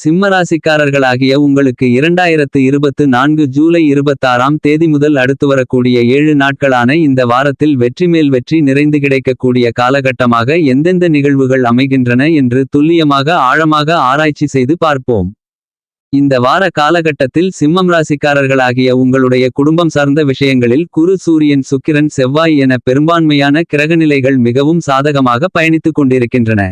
சிம்மராசிக்காரர்களாகிய உங்களுக்கு இரண்டாயிரத்து இருபத்து நான்கு ஜூலை இருபத்தாறாம் தேதி முதல் அடுத்து வரக்கூடிய ஏழு நாட்களான இந்த வாரத்தில் வெற்றி மேல் வெற்றி நிறைந்து கிடைக்கக்கூடிய காலகட்டமாக எந்தெந்த நிகழ்வுகள் அமைகின்றன என்று துல்லியமாக ஆழமாக ஆராய்ச்சி செய்து பார்ப்போம். இந்த வார காலகட்டத்தில் சிம்மம் ராசிக்காரர்களாகிய உங்களுடைய குடும்பம் சார்ந்த விஷயங்களில் குரு சூரியன் சுக்கிரன் செவ்வாய் என பெரும்பான்மையான கிரகநிலைகள் மிகவும் சாதகமாக பயணித்துக் கொண்டிருக்கின்றன.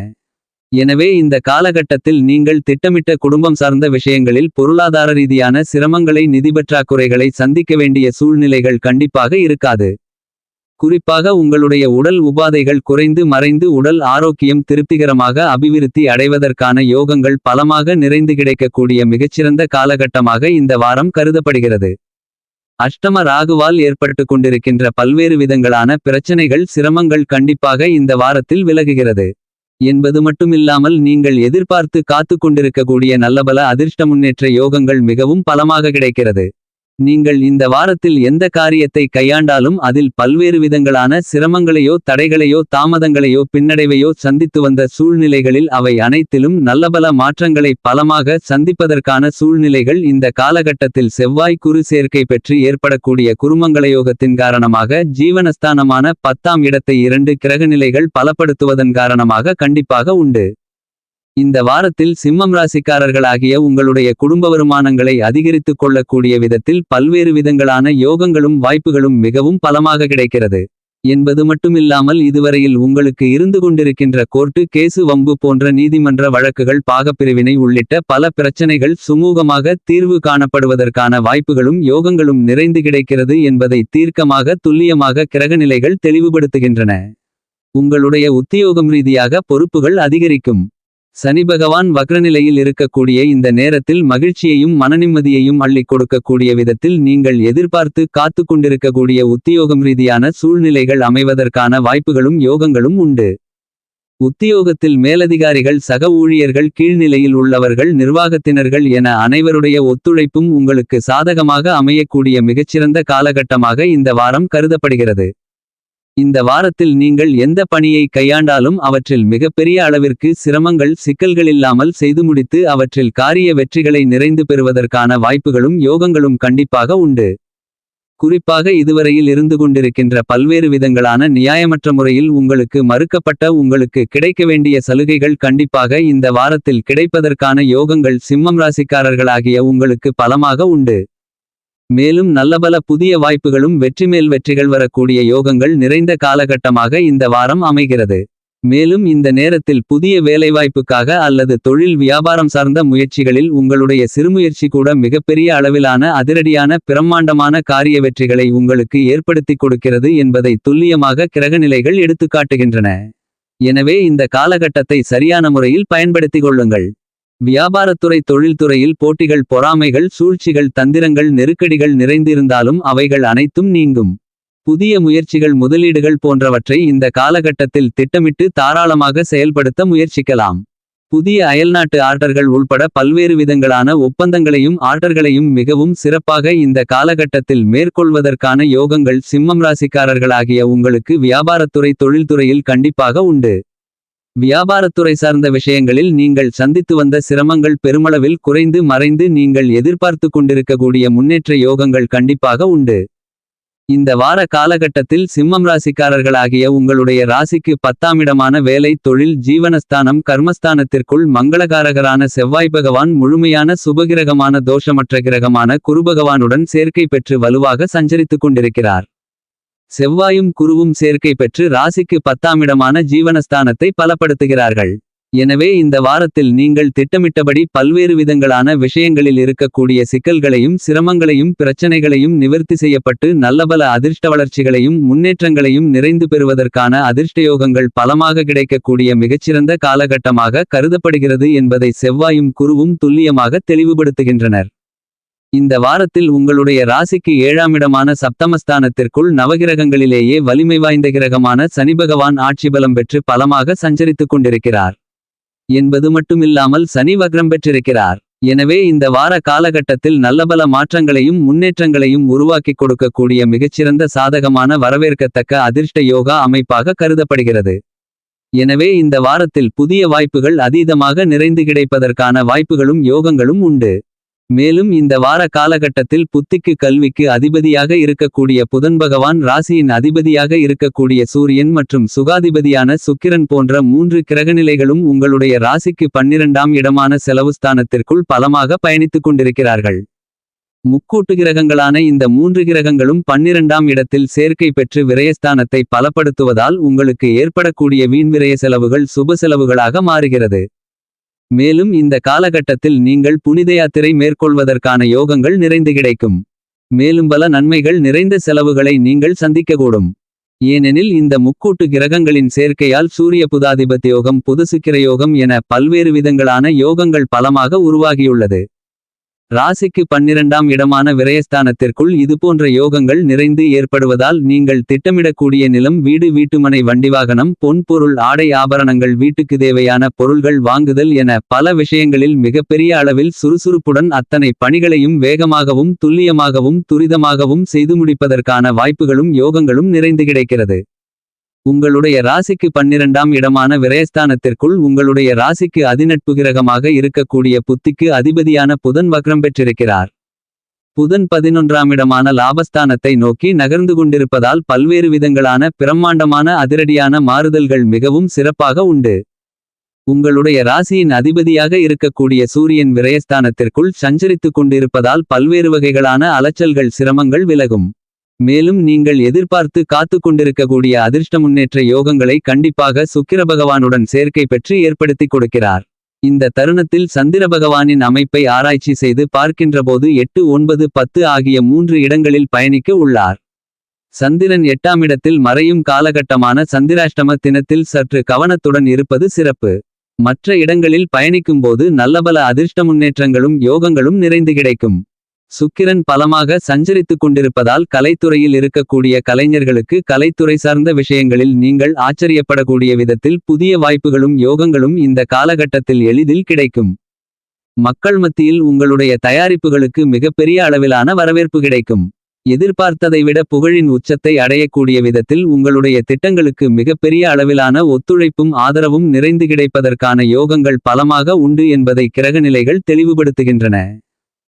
எனவே இந்த காலகட்டத்தில் நீங்கள் திட்டமிட்ட குடும்பம் சார்ந்த விஷயங்களில் பொருளாதார ரீதியான சிரமங்களை நிதிபற்றாக்குறைகளை சந்திக்க வேண்டிய சூழ்நிலைகள் கண்டிப்பாக இருக்காது. குறிப்பாக உங்களுடைய உடல் உபாதைகள் குறைந்து மறைந்து உடல் ஆரோக்கியம் திருப்திகரமாக அபிவிருத்தி அடைவதற்கான யோகங்கள் பலமாக நிறைந்து கிடைக்கக்கூடிய மிகச்சிறந்த காலகட்டமாக இந்த வாரம் கருதப்படுகிறது. அஷ்டம ராகுவால் ஏற்பட்டு கொண்டிருக்கின்ற பல்வேறு விதங்களான பிரச்சனைகள் சிரமங்கள் கண்டிப்பாக இந்த வாரத்தில் விலகுகிறது. என்பது மட்டுமில்லாமல் நீங்கள் எதிர்பார்த்து காத்து கொண்டிருக்கக்கூடிய நல்லபல அதிர்ஷ்ட முன்னேற்ற யோகங்கள் மிகவும் பலமாக கிடைக்கிறது. நீங்கள் இந்த வாரத்தில் எந்த காரியத்தை கையாண்டாலும் அதில் பல்வேறு விதங்களான சிரமங்களையோ தடைகளையோ தாமதங்களையோ பின்னடைவையோ சந்தித்து வந்த சூழ்நிலைகளில் அவை அனைத்திலும் நல்லபல மாற்றங்களை பலமாக சந்திப்பதற்கான சூழ்நிலைகள் இந்த காலகட்டத்தில் செவ்வாய் குரு சேர்க்கை பெற்று ஏற்படக்கூடிய குருமங்களயோகத்தின் காரணமாக ஜீவனஸ்தானமான பத்தாம் இடத்தை இரண்டு கிரகநிலைகள் பலப்படுத்துவதன் காரணமாக கண்டிப்பாக உண்டு. இந்த வாரத்தில் சிம்மம் ராசிக்காரர்களாகிய உங்களுடைய குடும்ப வருமானங்களை அதிகரித்துக் கொள்ளக்கூடிய விதத்தில் பல்வேறு விதங்களான யோகங்களும் வாய்ப்புகளும் மிகவும் பலமாக கிடைக்கிறது. என்பது மட்டுமில்லாமல் இதுவரையில் உங்களுக்கு இருந்து கொண்டிருக்கின்ற கோர்ட்டு கேசு வம்பு போன்ற நீதிமன்ற வழக்குகள் பாகப்பிரிவினை உள்ளிட்ட பல பிரச்சனைகள் சுமூகமாக தீர்வு காணப்படுவதற்கான வாய்ப்புகளும் யோகங்களும் நிறைந்து கிடைக்கிறது என்பதை தீர்க்கமாக துல்லியமாக கிரகநிலைகள் தெளிவுபடுத்துகின்றன. உங்களுடைய உத்தியோகம் ரீதியாக பொறுப்புகள் அதிகரிக்கும். சனி பகவான் வக்ரநிலையில் இருக்கக்கூடிய இந்த நேரத்தில் மகிழ்ச்சியையும் மனநிம்மதியையும் அள்ளிக் கொடுக்கக்கூடிய விதத்தில் நீங்கள் எதிர்பார்த்து காத்து கொண்டிருக்கக்கூடிய உத்தியோகம் ரீதியான சூழ்நிலைகள் அமைவதற்கான வாய்ப்புகளும் யோகங்களும் உண்டு. உத்தியோகத்தில் மேலதிகாரிகள் சக ஊழியர்கள் கீழ்நிலையில் உள்ளவர்கள் நிர்வாகத்தினர்கள் என அனைவருடைய ஒத்துழைப்பும் உங்களுக்கு சாதகமாக அமையக்கூடிய மிகச்சிறந்த காலகட்டமாக இந்த வாரம் கருதப்படுகிறது. இந்த வாரத்தில் நீங்கள் எந்த பணியை கையாண்டாலும் அவற்றில் மிகப்பெரிய அளவிற்கு சிரமங்கள் சிக்கல்களில்லாமல் செய்து முடித்து அவற்றில் காரிய வெற்றிகளை நிறைந்து பெறுவதற்கான வாய்ப்புகளும் யோகங்களும் கண்டிப்பாக உண்டு. குறிப்பாக இதுவரையில் இருந்து கொண்டிருக்கின்ற பல்வேறு விதங்களான நியாயமற்ற முறையில் உங்களுக்கு மறுக்கப்பட்ட உங்களுக்கு கிடைக்க வேண்டிய சலுகைகள் கண்டிப்பாக இந்த வாரத்தில் கிடைப்பதற்கான யோகங்கள் சிம்மம் ராசிக்காரர்களாகிய உங்களுக்கு பலமாக உண்டு. மேலும் நல்லபல புதிய வாய்ப்புகளும் வெற்றிமேல் வெற்றிகள் வரக்கூடிய யோகங்கள் நிறைந்த காலகட்டமாக இந்த வாரம் அமைகிறது. மேலும் இந்த நேரத்தில் புதிய வேலைவாய்ப்புக்காக அல்லது தொழில் வியாபாரம் சார்ந்த முயற்சிகளில் உங்களுடைய சிறுமுயற்சி கூட மிகப்பெரிய அளவிலான அதிரடியான பிரம்மாண்டமான காரிய வெற்றிகளை உங்களுக்கு ஏற்படுத்திக் கொடுக்கிறது என்பதை துல்லியமாக கிரகநிலைகள் எடுத்துக்காட்டுகின்றன. எனவே இந்த காலகட்டத்தை சரியான முறையில் பயன்படுத்திக் கொள்ளுங்கள். வியாபாரத்துறை தொழில்துறையில் போட்டிகள் பொறாமைகள் சூழ்ச்சிகள் தந்திரங்கள் நெருக்கடிகள் நிறைந்திருந்தாலும் அவைகள் அனைத்தும் நீங்கும். புதிய முயற்சிகள் முதலீடுகள் போன்றவற்றை இந்த காலகட்டத்தில் திட்டமிட்டு தாராளமாக செயல்படுத்த முயற்சிக்கலாம். புதிய அயல்நாட்டு ஆர்டர்கள் உள்பட பல்வேறு விதங்களான ஒப்பந்தங்களையும் ஆர்டர்களையும் மிகவும் சிறப்பாக இந்த காலகட்டத்தில் மேற்கொள்வதற்கான யோகங்கள் சிம்மம் ராசிக்காரர்களாகிய உங்களுக்கு வியாபாரத்துறை தொழில்துறையில் கண்டிப்பாக உண்டு. வியாபாரத்துறை சார்ந்த விஷயங்களில் நீங்கள் சந்தித்து வந்த சிரமங்கள் பெருமளவில் குறைந்து மறைந்து நீங்கள் எதிர்பார்த்து கொண்டிருக்கக்கூடிய முன்னேற்ற யோகங்கள் கண்டிப்பாக உண்டு. இந்த வார காலகட்டத்தில் சிம்மம் ராசிக்காரர்களாகிய உங்களுடைய ராசிக்கு பத்தாமிடமான வேலை தொழில் ஜீவனஸ்தானம் கர்மஸ்தானத்திற்குள் மங்களகாரகரான செவ்வாய் பகவான் முழுமையான சுபகிரகமான தோஷமற்ற கிரகமான குருபகவானுடன் சேர்க்கை பெற்று வலுவாக சஞ்சரித்துக் கொண்டிருக்கிறார். செவ்வாயும் குருவும் சேர்க்கை பெற்று ராசிக்கு பத்தாமிடமான ஜீவனஸ்தானத்தை பலப்படுத்துகிறார்கள். எனவே இந்த வாரத்தில் நீங்கள் திட்டமிட்டபடி பல்வேறு விதங்களான விஷயங்களில் இருக்கக்கூடிய சிக்கல்களையும் சிரமங்களையும் பிரச்சனைகளையும் நிவர்த்தி செய்யப்பட்டு நல்லபல அதிர்ஷ்ட வளர்ச்சிகளையும் முன்னேற்றங்களையும் நிறைந்து பெறுவதற்கான அதிர்ஷ்டயோகங்கள் பலமாக கிடைக்கக்கூடிய மிகச்சிறந்த காலகட்டமாக கருதப்படுகிறது என்பதை செவ்வாயும் குருவும் துல்லியமாக தெளிவுபடுத்துகின்றனர். இந்த வாரத்தில் உங்களுடைய ராசிக்கு ஏழாமிடமான சப்தமஸ்தானத்திற்குள் நவகிரகங்களிலேயே வலிமை வாய்ந்த கிரகமான சனிபகவான் ஆட்சிபலம் பெற்று பலமாக சஞ்சரித்துக் கொண்டிருக்கிறார். என்பது மட்டுமில்லாமல் சனி வக்ரம் பெற்றிருக்கிறார். எனவே இந்த வார காலகட்டத்தில் நல்லபல மாற்றங்களையும் முன்னேற்றங்களையும் உருவாக்கிக் கொடுக்கக்கூடிய மிகச்சிறந்த சாதகமான வரவேற்கத்தக்க அதிர்ஷ்ட யோகா அமைப்பாக கருதப்படுகிறது. எனவே இந்த வாரத்தில் புதிய வாய்ப்புகள் அதீதமாக நிறைந்து கிடைப்பதற்கான வாய்ப்புகளும் யோகங்களும் உண்டு. மேலும் இந்த வார காலகட்டத்தில் புத்திக்கு கல்விக்கு அதிபதியாக இருக்கக்கூடிய புதன் பகவான் ராசியின் அதிபதியாக இருக்கக்கூடிய சூரியன் மற்றும் சுகாதிபதியான சுக்கிரன் போன்ற மூன்று கிரகநிலைகளும் உங்களுடைய ராசிக்கு பன்னிரண்டாம் இடமான செலவுஸ்தானத்திற்குள் பலமாக பயணித்துக் கொண்டிருக்கிறார்கள். முக்கூட்டு கிரகங்களான இந்த மூன்று கிரகங்களும் பன்னிரண்டாம் இடத்தில் சேர்க்கை பெற்று விரயஸ்தானத்தை பலப்படுத்துவதால் உங்களுக்கு ஏற்படக்கூடிய வீண் விரய செலவுகள் சுப செலவுகளாக மாறுகிறது. மேலும் இந்த காலகட்டத்தில் நீங்கள் புனித யாத்திரை மேற்கொள்வதற்கான யோகங்கள் நிறைந்து கிடைக்கும். மேலும் பல நன்மைகள் நிறைந்த செலவுகளை நீங்கள் சந்திக்கக்கூடும். ஏனெனில் இந்த முக்கூட்டு கிரகங்களின் சேர்க்கையால் சூரிய புதாதிபத் யோகம் யோகம் என பல்வேறு விதங்களான யோகங்கள் பலமாக உருவாகியுள்ளது. ராசிக்கு பன்னிரண்டாம் இடமான விரயஸ்தானத்திற்குள் இதுபோன்ற யோகங்கள் நிறைந்து ஏற்படுவதால் நீங்கள் திட்டமிடக்கூடிய நிலம் வீடு வீட்டுமனை வண்டிவாகனம் பொன் பொருள் ஆடை ஆபரணங்கள் வீட்டுக்கு தேவையான பொருள்கள் வாங்குதல் என பல விஷயங்களில் மிகப்பெரிய அளவில் சுறுசுறுப்புடன் அத்தனை பணிகளையும் வேகமாகவும் துல்லியமாகவும் துரிதமாகவும் செய்து முடிப்பதற்கான வாய்ப்புகளும் யோகங்களும் நிறைந்து கிடைக்கிறது. உங்களுடைய ராசிக்கு பன்னிரண்டாம் இடமான விரயஸ்தானத்திற்குள் உங்களுடைய ராசிக்கு அதிநட்பு கிரகமாக இருக்கக்கூடிய புத்திக்கு அதிபதியான புதன் வக்ரம் பெற்றிருக்கிறார். புதன் பதினொன்றாம் இடமான லாபஸ்தானத்தை நோக்கி நகர்ந்து கொண்டிருப்பதால் பல்வேறு விதங்களான பிரம்மாண்டமான அதிரடியான மாறுதல்கள் மிகவும் சிறப்பாக உண்டு. உங்களுடைய ராசியின் அதிபதியாக இருக்கக்கூடிய சூரியன் விரயஸ்தானத்திற்குள் சஞ்சரித்துக் கொண்டிருப்பதால் பல்வேறு வகைகளான அலைச்சல்கள் சிரமங்கள் விலகும். மேலும் நீங்கள் எதிர்பார்த்து காத்துக் கொண்டிருக்கக்கூடிய அதிர்ஷ்ட முன்னேற்ற யோகங்களை கண்டிப்பாக சுக்கிர பகவானுடன் சேர்க்கை பெற்று ஏற்படுத்திக் கொடுக்கிறார். இந்த தருணத்தில் சந்திர பகவானின் அமைப்பை ஆராய்ச்சி செய்து பார்க்கின்றபோது எட்டு ஒன்பது பத்து ஆகிய மூன்று இடங்களில் பயணிக்க உள்ளார். சந்திரன் எட்டாம் இடத்தில் மறையும் காலகட்டமான சந்திராஷ்டம தினத்தில் சற்று கவனத்துடன் இருப்பது சிறப்பு. மற்ற இடங்களில் பயணிக்கும்போது நல்லபல அதிர்ஷ்ட முன்னேற்றங்களும் யோகங்களும் நிறைந்து கிடைக்கும். சுக்கிரன் பலமாக சஞ்சரித்துக் கொண்டிருப்பதால் கலைத்துறையில் இருக்கக்கூடிய கலைஞர்களுக்கு கலைத்துறை சார்ந்த விஷயங்களில் நீங்கள் ஆச்சரியப்படக்கூடிய விதத்தில் புதிய வாய்ப்புகளும் யோகங்களும் இந்த காலகட்டத்தில் எளிதில் கிடைக்கும். மக்கள் மத்தியில் உங்களுடைய தயாரிப்புகளுக்கு மிகப்பெரிய அளவிலான வரவேற்பு கிடைக்கும். எதிர்பார்த்ததை விட புகழின் உச்சத்தை அடையக்கூடிய விதத்தில் உங்களுடைய திட்டங்களுக்கு மிகப்பெரிய அளவிலான ஒத்துழைப்பும் ஆதரவும் நிறைந்து கிடைப்பதற்கான யோகங்கள் பலமாக உண்டு என்பதை கிரகநிலைகள் தெளிவுபடுத்துகின்றன.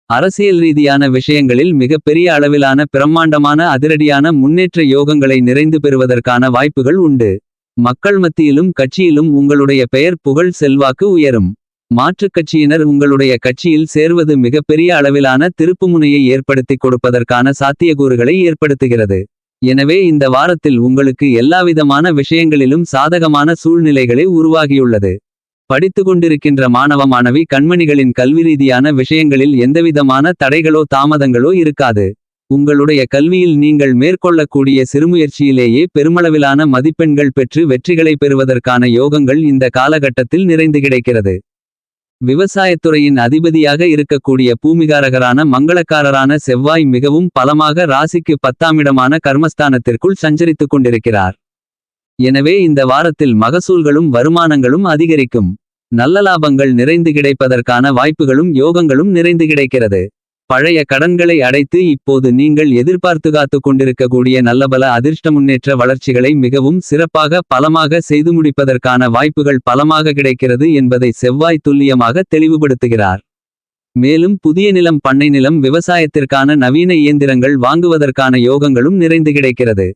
அரசியல் ரீதியான விஷயங்களில் மிகப்பெரிய அளவிலான பிரம்மாண்டமான அதிரடியான முன்னேற்ற யோகங்களை நிறைந்து பெறுவதற்கான வாய்ப்புகள் உண்டு. மக்கள் மத்தியிலும் கட்சியிலும் உங்களுடைய பெயர் புகழ் செல்வாக்கு உயரும். மாற்றுக் கட்சியினர் உங்களுடைய கட்சியில் சேர்வது மிகப்பெரிய அளவிலான திருப்புமுனையை ஏற்படுத்திக் கொடுப்பதற்கான சாத்தியக்கூறுகளை ஏற்படுத்துகிறது. எனவே இந்த வாரத்தில் உங்களுக்கு எல்லாவிதமான விஷயங்களிலும் சாதகமான சூழ்நிலைகளை உருவாகியுள்ளது. படித்துக்கொண்டிருக்கின்ற மாணவ மாணவி கண்மணிகளின் கல்விரீதியான விஷயங்களில் எந்தவிதமான தடைகளோ தாமதங்களோ இருக்காது. உங்களுடைய கல்வியில் நீங்கள் மேற்கொள்ளக்கூடிய சிறுமுயற்சியிலேயே பெருமளவிலான மதிப்பெண்கள் பெற்று வெற்றிகளை பெறுவதற்கான யோகங்கள் இந்த காலகட்டத்தில் நிறைந்து கிடைக்கிறது. விவசாயத்துறையின் அதிபதியாக இருக்கக்கூடிய பூமிகாரகரான மங்களக்காரரான செவ்வாய் மிகவும் பலமாக ராசிக்கு பத்தாமிடமான கர்மஸ்தானத்திற்குள் சஞ்சரித்துக் கொண்டிருக்கிறார். எனவே இந்த வாரத்தில் மகசூல்களும் வருமானங்களும் அதிகரிக்கும். நல்ல லாபங்கள் நிறைந்து கிடைப்பதற்கான வாய்ப்புகளும் யோகங்களும் நிறைந்து கிடைக்கிறது. பழைய கடன்களை அடைத்து இப்போது நீங்கள் எதிர்பார்த்து காத்துக் கொண்டிருக்கக்கூடிய நல்லபல அதிர்ஷ்ட முன்னேற்ற வளர்ச்சிகளை மிகவும் சிறப்பாக பலமாக செய்து முடிப்பதற்கான வாய்ப்புகள் பலமாக கிடைக்கிறது என்பதை செவ்வாய் துல்லியமாக தெளிவுபடுத்துகிறார். மேலும் புதிய நிலம் பண்ணை நிலம் விவசாயத்திற்கான நவீன இயந்திரங்கள் வாங்குவதற்கான யோகங்களும் நிறைந்து கிடைக்கிறது.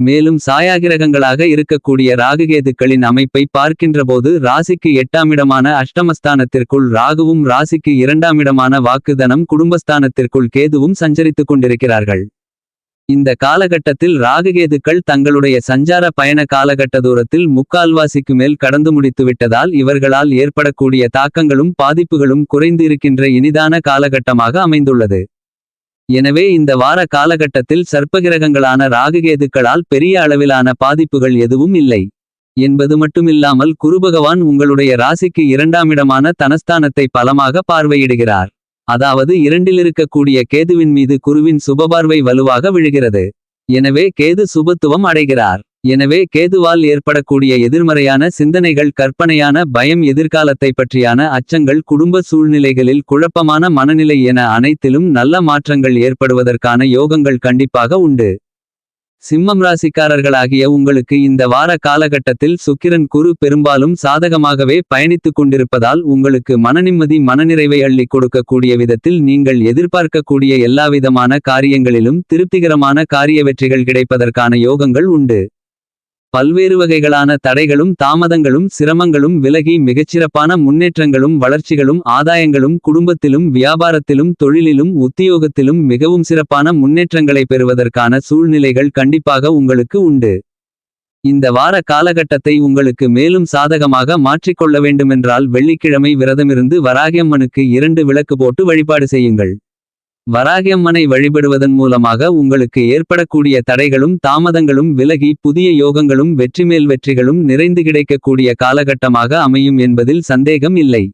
மேலும் சாயாகிரகங்களாக இருக்கக்கூடிய ராகுகேதுக்களின் அமைப்பை பார்க்கின்றபோது ராசிக்கு எட்டாமிடமான அஷ்டமஸ்தானத்திற்குள் ராகுவும் ராசிக்கு இரண்டாமிடமான வாக்குதனம் குடும்பஸ்தானத்திற்குள் கேதுவும் சஞ்சரித்துக் கொண்டிருக்கிறார்கள். இந்த காலகட்டத்தில் ராகுகேதுக்கள் தங்களுடைய சஞ்சார பயண காலகட்ட தூரத்தில் முக்கால்வாசிக்கு மேல் கடந்து முடித்துவிட்டதால் இவர்களால் ஏற்படக்கூடிய தாக்கங்களும் பாதிப்புகளும் குறைந்து இருக்கின்ற இனிதான காலகட்டமாக அமைந்துள்ளது. எனவே இந்த வார காலகட்டத்தில் சர்ப்பகிரகங்களான ராகுகேதுக்களால் பெரிய அளவிலான பாதிப்புகள் எதுவும் இல்லை. என்பது மட்டுமில்லாமல் குருபகவான் உங்களுடைய ராசிக்கு இரண்டாமிடமான தனஸ்தானத்தை பலமாக பார்வையிடுகிறார். அதாவது இரண்டிலிருக்கக்கூடிய கேதுவின் மீது குருவின் சுபபார்வை வலுவாக விழுகிறது. எனவே கேது சுபத்துவம் அடைகிறார். எனவே கேதுவால் ஏற்படக்கூடிய எதிர்மறையான சிந்தனைகள் கற்பனையான பயம் எதிர்காலத்தை பற்றியான அச்சங்கள் குடும்ப சூழ்நிலைகளில் குழப்பமான மனநிலை என அனைத்திலும் நல்ல மாற்றங்கள் ஏற்படுவதற்கான யோகங்கள் கண்டிப்பாக உண்டு. சிம்மம் ராசிக்காரர்களாகிய உங்களுக்கு இந்த வார காலகட்டத்தில் சுக்கிரன் குரு பெரும்பாலும் சாதகமாகவே பயணித்துக் கொண்டிருப்பதால் உங்களுக்கு மனநிம்மதி மனநிறைவை அள்ளிக் கொடுக்கக்கூடிய விதத்தில் நீங்கள் எதிர்பார்க்கக்கூடிய எல்லாவிதமான காரியங்களிலும் திருப்திகரமான காரிய வெற்றிகள் கிடைப்பதற்கான யோகங்கள் உண்டு பல்வேறு வகைகளான தடைகளும் தாமதங்களும் சிரமங்களும் விலகி மிகச்சிறப்பான முன்னேற்றங்களும் வளர்ச்சிகளும் ஆதாயங்களும் குடும்பத்திலும் வியாபாரத்திலும் தொழிலிலும் உத்தியோகத்திலும் மிகவும் சிறப்பான முன்னேற்றங்களை பெறுவதற்கான சூழ்நிலைகள் கண்டிப்பாக உங்களுக்கு உண்டு. இந்த வார காலகட்டத்தை உங்களுக்கு மேலும் சாதகமாக மாற்றிக்கொள்ள வேண்டுமென்றால் வெள்ளிக்கிழமை விரதமிருந்து வராகியம்மனுக்கு இரண்டு விளக்கு போட்டு வழிபாடு செய்யுங்கள். வராகியம்மனை வழிபடுவதன் மூலமாக உங்களுக்கு ஏற்படக்கூடிய தடைகளும் தாமதங்களும் விலகி புதிய யோகங்களும் வெற்றிமேல் வெற்றிகளும் நிறைந்து கிடைக்கக்கூடிய காலகட்டமாக அமையும் என்பதில் சந்தேகம் இல்லை.